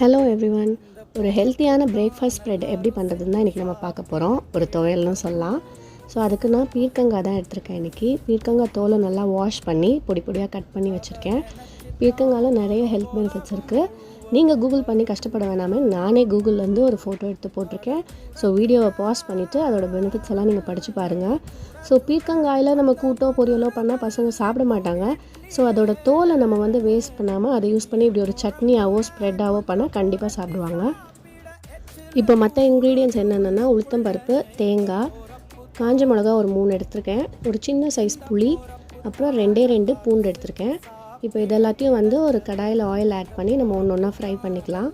Hello every one ஒரு ஹெல்த்தியான breakfast spread எப்படி பண்ணுறதுன்னு தான் இன்றைக்கி நம்ம பார்க்க போகிறோம் ஒரு துவையல்னு சொல்லலாம். ஸோ அதுக்கு நான் பீர்க்கங்காய் தான் எடுத்திருக்கேன் இன்றைக்கி பீர்க்கங்காய் தோலை நல்லா வாஷ் பண்ணி பொடி பொடியாக கட் பண்ணி வச்சுருக்கேன். பீர்க்கங்காயில் நிறைய ஹெல்த் பெனிஃபிட்ஸ் இருக்குது நீங்கள் கூகுள் பண்ணி கஷ்டப்பட வேணாமே நானே கூகுள்லேருந்து ஒரு ஃபோட்டோ எடுத்து போட்டிருக்கேன். ஸோ வீடியோவை பாஸ் பண்ணிவிட்டு அதோட பெனிஃபிட்ஸ் எல்லாம் நீங்கள் படித்து பாருங்கள் ஸோ பீர்க்கங்காயில் நம்ம கூட்டோ பொரியலோ பண்ணால் பசங்க சாப்பிட மாட்டாங்க. ஸோ அதோட தோலை நம்ம வந்து வேஸ்ட் பண்ணாமல் அதை யூஸ் பண்ணி இப்படி ஒரு சட்னியாவோ ஸ்ப்ரெட்டாவோ பண்ணால் கண்டிப்பாக சாப்பிடுவாங்க. இப்போ மற்ற இன்க்ரீடியன்ஸ் என்னென்னா உளுத்தம்பருப்பு தேங்காய் காஞ்ச மிளகா ஒரு மூணு எடுத்திருக்கேன். ஒரு சின்ன சைஸ் புளி அப்புறம் ரெண்டே ரெண்டு பூண்டு எடுத்திருக்கேன். இப்போ இது எல்லாத்தையும் வந்து ஒரு கடாயில் ஆயில் ஆட் பண்ணி நம்ம ஒன்று ஒன்றா ஃப்ரை பண்ணிக்கலாம்.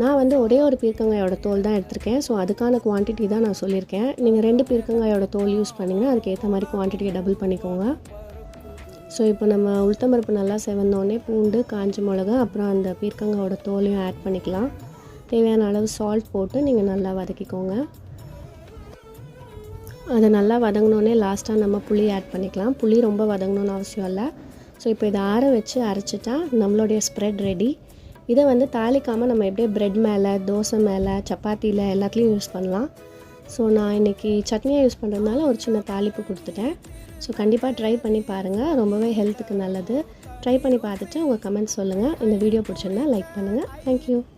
நான் வந்து ஒரே ஒரு பீர்க்கங்காயோட தோல் தான் எடுத்திருக்கேன். ஸோ அதுக்கான குவான்டிட்டி தான் நான் சொல்லியிருக்கேன். நீங்கள் ரெண்டு பீர்க்கங்காயோட தோல் யூஸ் பண்ணிங்கன்னா அதுக்கேற்ற மாதிரி குவான்டிட்டியை டபுள் பண்ணிக்கோங்க. ஸோ இப்போ நம்ம உளுத்தம்பருப்பு நல்லா செவந்தோடனே பூண்டு காஞ்ச மிளகா அப்புறம் அந்த பீர்க்கங்காயோட தோலையும் ஆட் பண்ணிக்கலாம். தேவையான அளவு சால்ட் போட்டு நீங்கள் நல்லா வதக்கிக்கோங்க. அதை நல்லா வதங்கினோடனே லாஸ்ட்டாக நம்ம புளி ஆட் பண்ணிக்கலாம். புளி ரொம்ப வதங்கணும்னு அவசியம் இல்லை. ஸோ இப்போ இதை ஆற வச்சு அரைச்சிட்டா நம்மளுடைய ஸ்ப்ரெட் ரெடி இதை வந்து தாளிக்காமல் நம்ம எப்படியே ப்ரெட் மேலே தோசை மேலே சப்பாத்தியில் எல்லாத்துலேயும் யூஸ் பண்ணலாம். ஸோ நான் இன்றைக்கி சட்னியாக யூஸ் பண்ணுறதுனால ஒரு சின்ன தாளிப்பு கொடுத்துட்டேன். ஸோ கண்டிப்பாக ட்ரை பண்ணி பாருங்கள் ரொம்பவே ஹெல்த்துக்கு நல்லது. ட்ரை பண்ணி பார்த்துட்டு உங்கள் கமெண்ட்ஸ் சொல்லுங்கள் இந்த வீடியோ பிடிச்சிருந்தா லைக் பண்ணுங்கள் தேங்க்யூ